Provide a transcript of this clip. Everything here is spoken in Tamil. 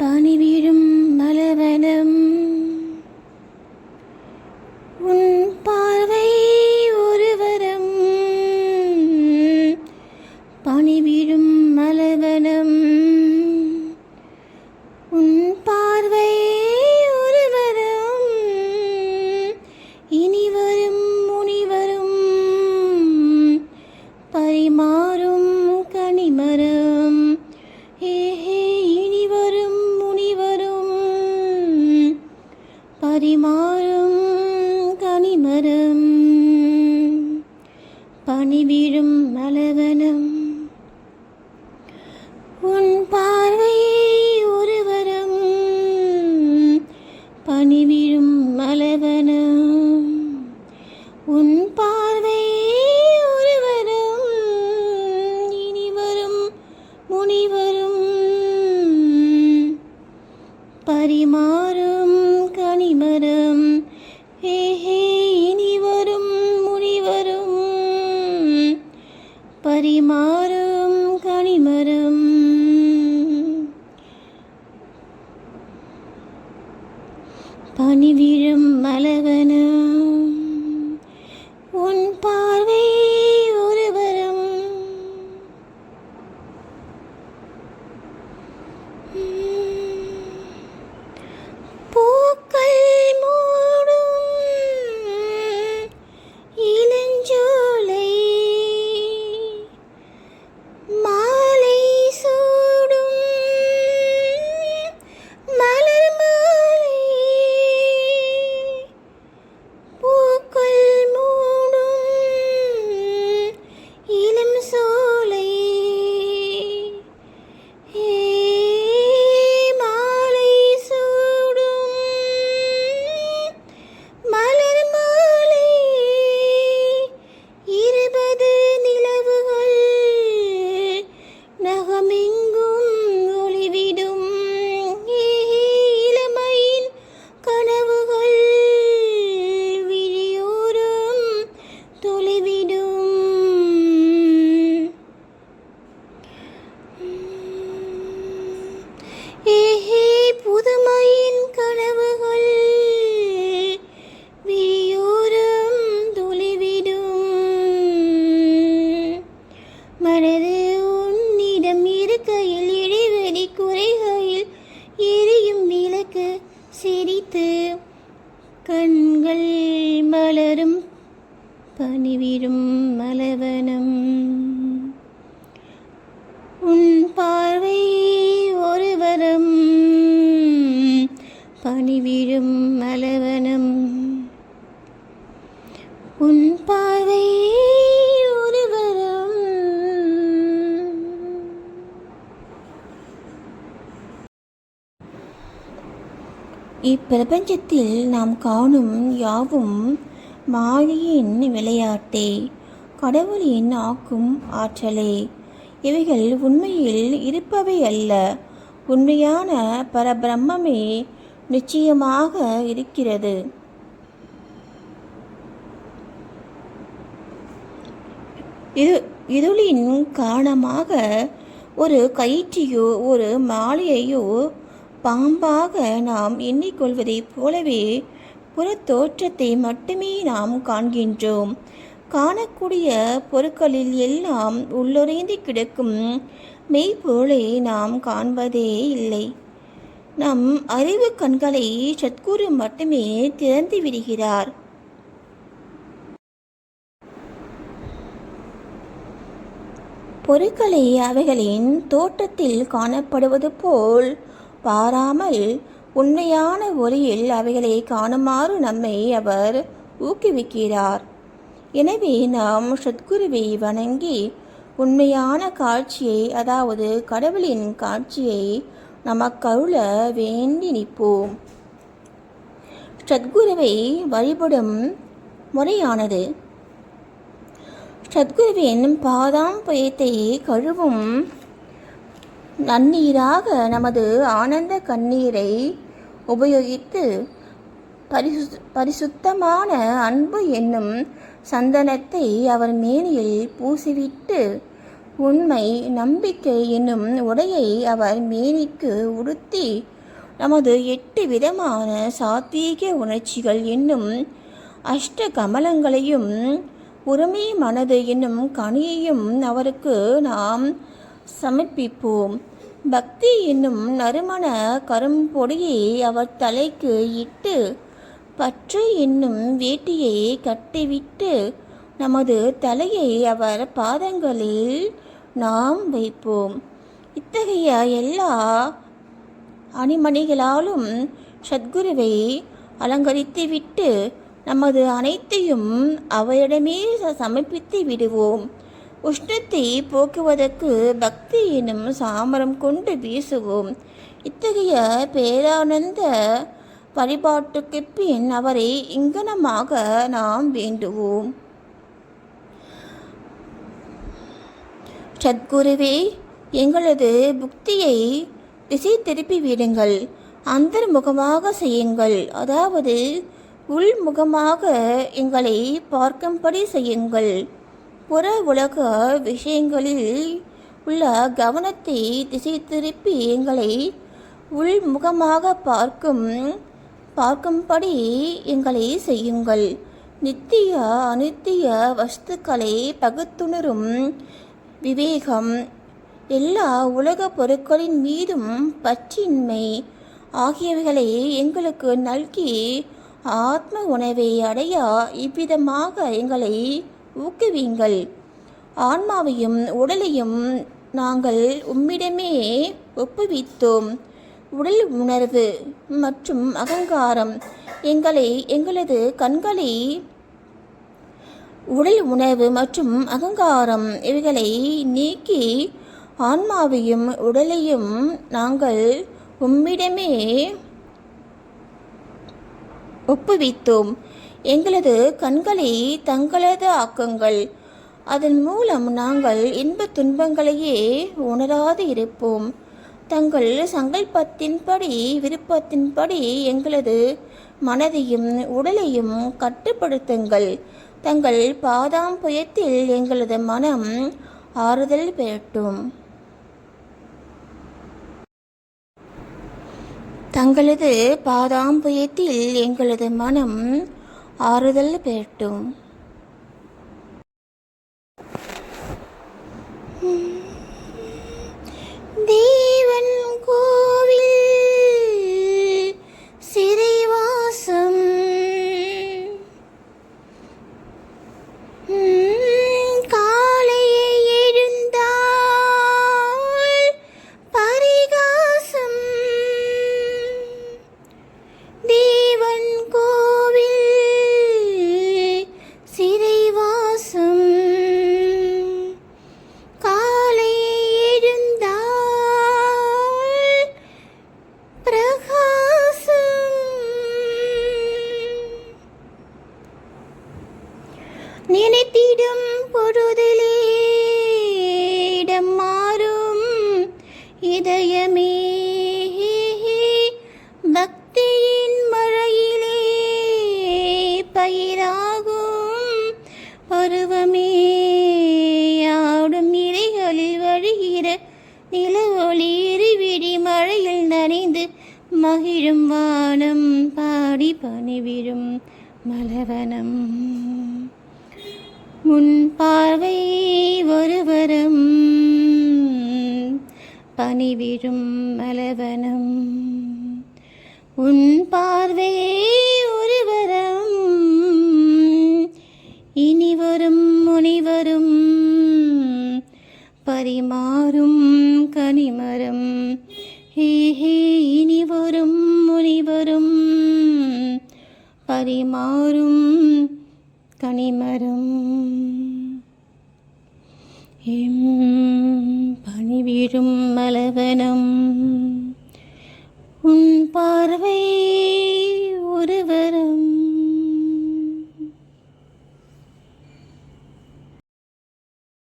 பனி பனிமரம். பனி வீழும் மலவனம். மரம். பனிவிழும் மலவன பணிவிழும் மலவனம். உன் பார்வை ஒரு இப்பிரபஞ்சத்தில் நாம் காணும் யாவும் மாயையின் விளையாட்டே கடவுளின் ஆக்கும் ஆற்றலே. இவைகள் உண்மையில் இருப்பவை அல்ல உண்மையான பரபிரம்மே நிச்சயமாக இருக்கிறது. இது இருளின் காரணமாக ஒரு கயிற்றையோ ஒரு மாலையையோ பாம்பாக நாம் எண்ணிக்கொள்வதைப் போலவே புறத்தோற்றத்தை மட்டுமே நாம் காண்கின்றோம். காணக்கூடிய பொருட்களில் எல்லாம் உள்ளுறைந்து கிடக்கும் மெய்ப்பொருளை நாம் காண்பதே இல்லை. நம் அறிவு கண்களை சத்குரு மட்டுமே திறந்து விடுகிறார். பொருட்களை அவைகளின் தோற்றத்தில் காணப்படுவது போல் பாராமல் உண்மையான ஒளியில் அவைகளை காணுமாறு நம்மை அவர் ஊக்குவிக்கிறார். எனவே நாம் சத்குருவை வணங்கி உண்மையான காட்சியை அதாவது கடவுளின் காட்சியை நமக்கருள வேண்டி நிற்போம். சத்குருவை வழிபடும் முறையானது. சத்குருவின் பாதாம் பயத்தை கழுவும் நன்னீராக நமது ஆனந்த கண்ணீரை உபயோகித்து பரிசு பரிசுத்தமான அன்பு என்னும் சந்தனத்தை அவர் மேனியில் பூசிவிட்டு உண்மை நம்பிக்கை என்னும் உடையை அவர் மேனிக்கு உடுத்தி நமது எட்டு விதமான சாத்வீக உணர்ச்சிகள் என்னும் அஷ்ட கமலங்களையும் உரிமை மனது என்னும் கனியையும் அவருக்கு நாம் சமர்ப்பிப்போம். பக்தி என்னும் நறுமண கரும்பொடியை அவர் தலைக்கு இட்டு பற்று என்னும் வேட்டியை கட்டிவிட்டு நமது தலையை அவர் பாதங்களில் நாம் வைப்போம். இத்தகைய எல்லா அணிமணிகளாலும் சத்குருவை அலங்கரித்துவிட்டு நமது அனைத்தையும் அவரிடமே ச- சமர்ப்பித்து விடுவோம். உஷ்ணத்தை போக்குவதற்கு பக்தி எனும் சாமரம் கொண்டு வீசுவோம். இத்தகைய பேரானந்த வழிபாட்டுக்கு பின் அவரை இங்கனமாக நாம் வேண்டுவோம். சத்குருவே எங்களது புக்தியை திசை திருப்பி விடுங்கள். அந்தர்முகமாக செய்யுங்கள். அதாவது உள்முகமாக எங்களை பார்க்கும்படி செய்யுங்கள். புற உலக விஷயங்களில் உள்ள கவனத்தை திசை திருப்பி எங்களை உள்முகமாக பார்க்கும் பார்க்கும்படி எங்களை செய்யுங்கள். நித்திய அனித்திய வஸ்துக்களை பகுத்துணரும் விவேகம் எல்லா உலக பொருட்களின் மீதும் பற்றின்மை ஆகியவைகளை எங்களுக்கு நல்கி ஆத்ம உணவை அடைய இவ்விதமாக எங்களை ஊக்குவீங்கள். ஆன்மாவையும் உடலையும் நாங்கள் உம்மிடமே ஒப்புவித்தோம். உடல் உணர்வு மற்றும் அகங்காரம் எங்களை எங்களது கண்களை உடல் உணர்வு மற்றும் அகங்காரம் இவைகளை நீக்கி ஆன்மாவையும் உடலையும் நாங்கள் உம்மிடமே ஒப்புவித்தோம். எங்களது கண்களை தங்களது ஆக்குங்கள். அதன் மூலம் நாங்கள் இன்பத் துன்பங்களையே உணராது இருப்போம். தங்கள் சங்கல்பத்தின்படி விருப்பத்தின்படி எங்களது மனதையும் உடலையும் கட்டுப்படுத்துங்கள். தங்கள் பாதாம் புயத்தில் எங்களது மனம் ஆறுதல் பெறட்டும் தங்களது பாதாம்புயத்தில் எங்களது மனம் ஆறுதல் பெறட்டும் இதயமே. பக்தியின் மழையிலே பயிராகும் பருவமே. ஆடும் இலைகளில் வழிகிற நில ஒளி இருவிடி மழையில் நனைந்து மகிழும் வானம் பாடி பணிவிடும் மலவனம். முன் பார்வை ஒருவரம் பணிவிடும் மலவனம். உன் பார்வையே ஒருவரம். இனி வரும் முனிவரும். பரிமாறும் கனிமரம். ஹே ஹே இனி வரும் முனிவரும். பரிமாறும் கனிமரம். எம் பணி வீழும் மலவனம். உன் பார்வை ஒருவரம்